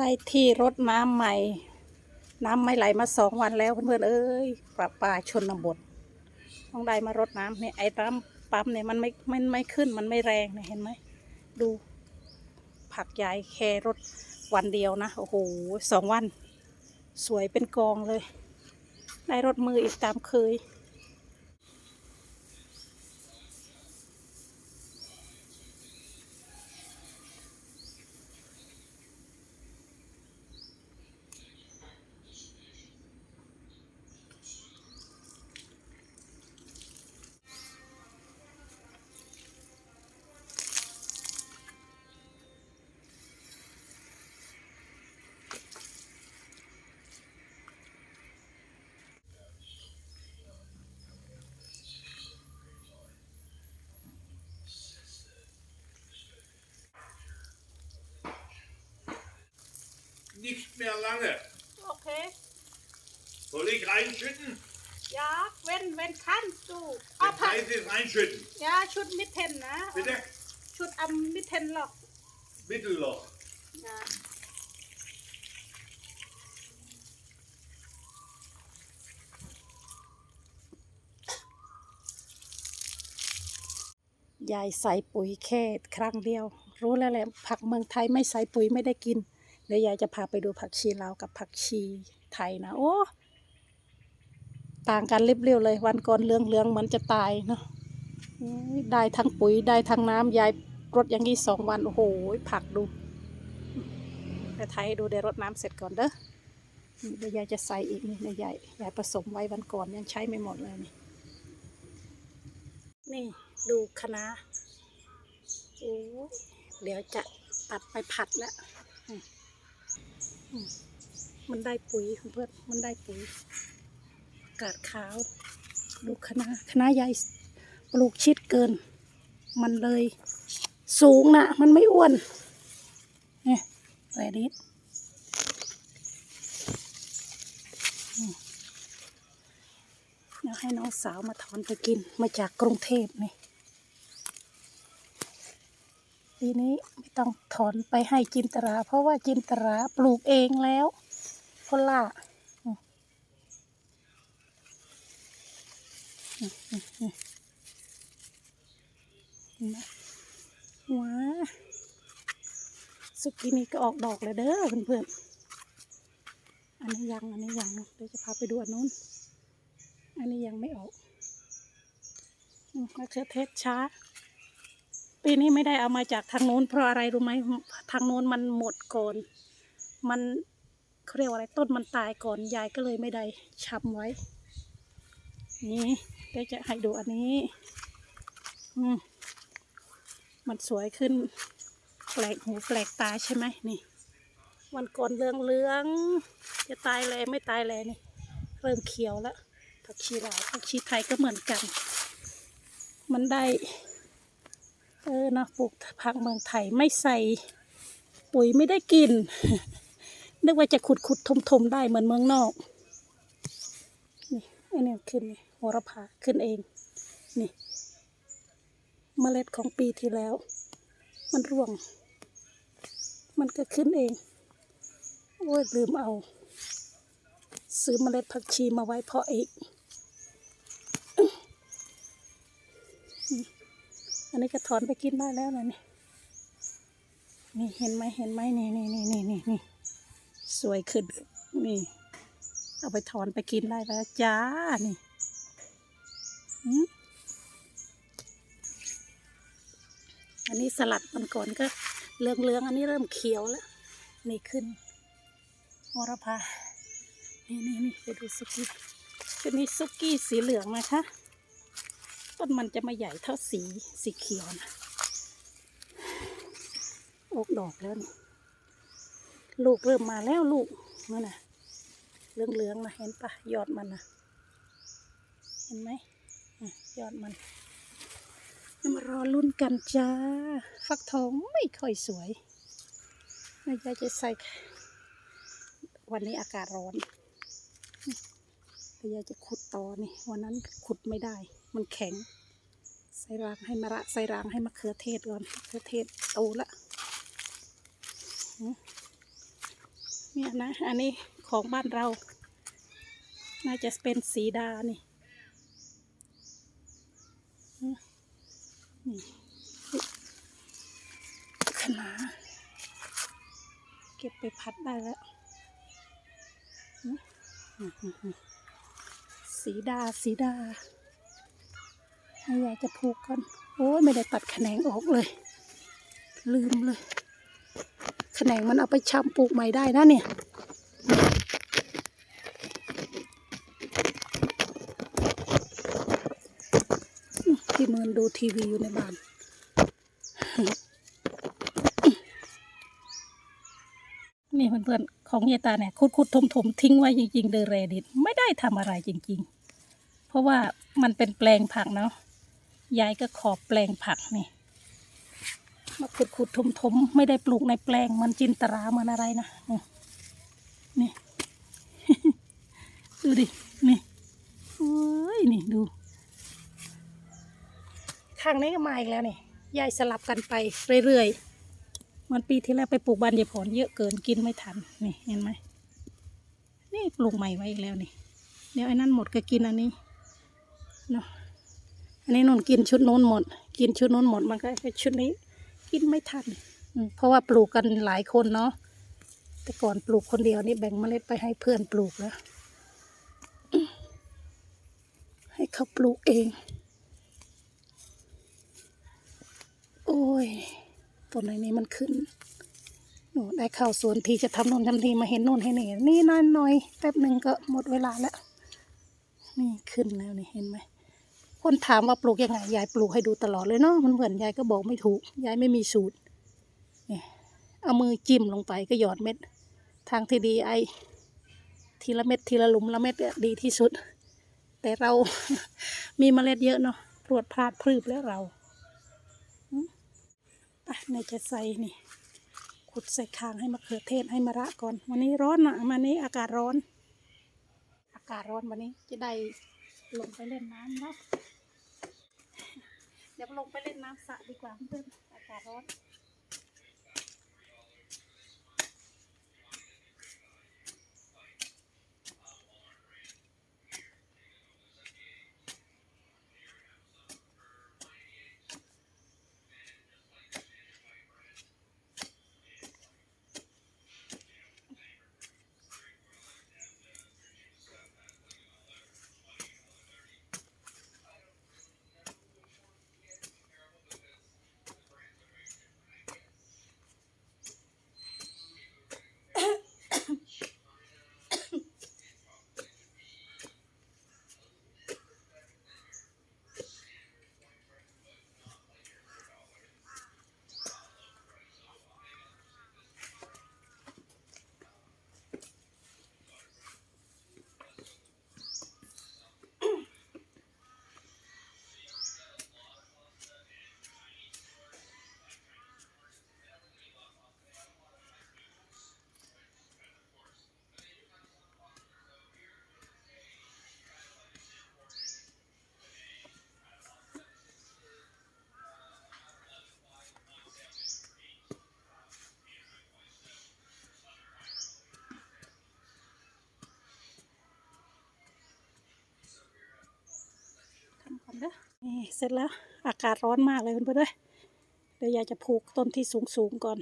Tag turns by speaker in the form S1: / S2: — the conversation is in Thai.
S1: ได้ที่รดน้ำใหม่ น้ำไม่ไหลมาสองวันแล้วเพื่อนๆเอ้ยปลาปลาชนบท ต้องได้มารดน้ำเนี่ยไอ้ปั๊มปั๊มเนี่ยมันไม่มันไม่ขึ้นมันไม่แรงเนี่ยเห็นไหมดู ผักใหญ่แครดวันเดียวนะโอ้โหสองวัน สวยเป็นกองเลย ได้รถมืออีกตามเคย
S2: mehr lange.
S1: โอเค
S2: Soll ich reinschütten?
S1: ยาเว้นเว้นขั้นสู
S2: Jetzt
S1: เอาผัก
S2: heißt es reinschütten.
S1: ยาชุดมิดเทนนะ
S2: Bitte?
S1: ชุดอัมมิดเทนหรอก
S2: Mittelloch.
S1: ยาายายใส่ปุ๋ยแค่ครั้งเดียว รู้แล้วแหละผักเมืองไทยไม่ใส่ปุ๋ยไม่ได้กิน เดี๋ยวยายจะพาไปดูผักชีลาวกับผักชีไทยนะโอ้ต่างกันริบเรียวเลย วันก่อนเลืองเลืองๆเหมือนจะตายเนาะได้ทั้งปุ๋ยได้ทั้งน้ำยายรดอย่างนี้สองวัน โอ้โห ผักดูแต่ไทยดูเดี๋ยวรดน้ำเสร็จก่อนเด้อเดี๋ยวยายจะใส่อีกนี่เดี๋ยวยายยายผสมไว้วันก่อนยังใช้ไม่หมดเลยนี่นี่ดูคะน้าโอ้เดี๋ยวจะตัดไปผัดแล้ว มันได้ปุ๋ยเพื่อนมันได้ปุ๋ย กาดขาวดูคณะคณะใหญ่ปลูกชิดเกิน มันเลยสูงนะมันไม่อ้วนเนี่ยแรดิสอืมเดี๋ยวให้น้องสาวมาถอนไปกินมาจากกรุงเทพนี่ ปีนี้ไม่ต้องถอนไปให้จินตรา เพราะว่าจินตราปลูกเองแล้วพนล่าเห็นไหมว้าสุกี้นี้ก็ออกดอกเลยเด้อเพื่อนๆ อันนี้ยัง อันนี้ยังเดี๋ยวจะพาไปดูอันนู้น อันนี้ยังไม่ออกมะเขือเทศช้า ปีนี้ไม่ได้เอามาจากทางโน้น เพราะอะไรรู้ไหมทางโน้นมันหมดก่อน มันเขาเรียกว่าอะไรต้นมันตายก่อนยายก็เลยไม่ได้ชำไว้ นี่เดี๋ยวจะให้ดูอันนี้ อืมมันสวยขึ้น แปลกหูแปลกตาใช่ไหมนี่วันก่อนเรืองเรืองๆจะตายแลไม่ตายแลนี่เริ่มเขียวแล้วผักชีลาวผักชีไทยก็เหมือนกัน มันได้ เออนะปลูกผักเมืองไทยไม่ใส่ปุ๋ยไม่ได้กิน นึกว่าจะขุดขุดทมทมได้เหมือนเมืองนอก นี่อันนี้ขึ้นนี่โหระพาขึ้นเอง นี่เมล็ดของปีที่แล้ว มันร่วง มันก็ขึ้นเอง โอ้ยลืมเอา ซื้อเมล็ดผักชีมาไว้เพาะอีก อันนี้ก็ถอนไปกินได้แล้วนะนี่นี่เห็นไหมเห็นไหมนี่นี่นี่นี่นี่นี่สวยขึ้นนี่เอาไปถอนไปกินได้แล้วจ้านี่อันนี้สลัดมันก่อนก็เหลืองๆอันนี้เริ่มเขียวแล้ว นี่ขึ้นโหรพานี่นี่นี่ไปดูซุกี้ชุดนี้ซุกี้สีเหลืองนะคะ ต้นมันจะไม่ใหญ่เท่าสีสีเขียวนะออกดอกแล้วนี่ลูกเริ่มมาแล้วลูกนั่นน่ะเหลืองๆนะเห็นปะยอดมันนะเห็นไหมอยอดมันมารอลุ้นกันจ้า ฟักทองไม่ค่อยสวยไม่ยาจะใส่ วันนี้อากาศร้อน ไม่ยากจะขุดต่อนี่วันนั้นขุดไม่ได้ มันแข็ง ใส่รางให้มะระใส่รางให้มะเขือเทศก่อนมะเขือเทศโตละเนี่ยนะ อันนี้ของบ้านเรา น่าจะเป็นสีดานี่นี่ขนาเก็บไปพัดได้แล้วอืมอืมอืมอืม สีดาสีดาให้ยายจะผูกกันโอ้ยไม่ได้ตัดแขนงออกเลย ลืมเลย แขนงมันเอาไปชำปลูกใหม่ได้นะเนี่ยที่เมินดูทีวีอยู่ในบ้านนี่เพื่อนๆ ของเยตาเนี่ยคุดคุดถมถมๆทิ้งไว้จริงๆเดอเรดิตไม่ได้ทำอะไรจริง ๆ เพราะว่ามันเป็นแปลงผักเนาะยายก็ขอบแปลงผักนี่มาขุดขุดถมถมๆไม่ได้ปลูกในแปลงมันจินตราเหมือนอะไรนะนี่ดูดินี่โอ้ยนี่ดูข้างนี้ก็มาอีกแล้วนี่ยายสลับกันไปเรื่อยๆ มันปีที่แล้วไปปลูกบานยายผอนเยอะเกินกินไม่ทันนี่เห็นไหมนี่ปลูกใหม่ไว้อีกแล้วนี่ เดี๋ยวไอ้นั่นหมดก็กินอันนี้เนาะอันนี้นนกินชุดโน้นหมด กินชุดโน้นหมดมันก็ชุดนี้ กินไม่ทันเพราะว่าปลูกกันหลายคนเนาะแต่ก่อนปลูกคนเดียวนี่แบ่งเมล็ดไปให้เพื่อนปลูกแล้วให้เขาปลูกเอง โอ้ย ต้นไหนนี้มันขึ้นหนูได้เข้าสวนทีจะทำน่นทำทีมาเห็นโน่นให้นี่นี่น้อยหน่อยแป๊บหนึ่งก็หมดเวลาแล้ว นี่ขึ้นแล้วนี่เห็นไหมคนถามว่าปลูกยังไงยายปลูกให้ดูตลอดเลยเนาะมันเหมือนยายก็บอกไม่ถูกยายไม่มีสูตรเนี่ยเอามือจิ้มลงไปก็หยอดเม็ด ทางที่ดีไอทีละเม็ดทีละหลุมละเม็ดดีที่สุด แต่เรามีเมล็ดเยอะเนาะพรวดพลาดพรืบแล้วเรา ในจะใส่นี่ ขุดใส่คางให้มะเขือเทศให้มะระก่อน วันนี้ร้อนอะวันนี้อากาศร้อน อากาศร้อนวันนี้จะได้ลงไปเล่นน้ำเนาะเดี๋ยวลงไปเล่นน้ำสระดีกว่าเพื่อนอากาศร้อน เสร็จแล้วอากาศร้อนมากเลยเพื่อนๆเด้ยเดี๋ยวยายจะผูกต้นที่สูงๆก่อน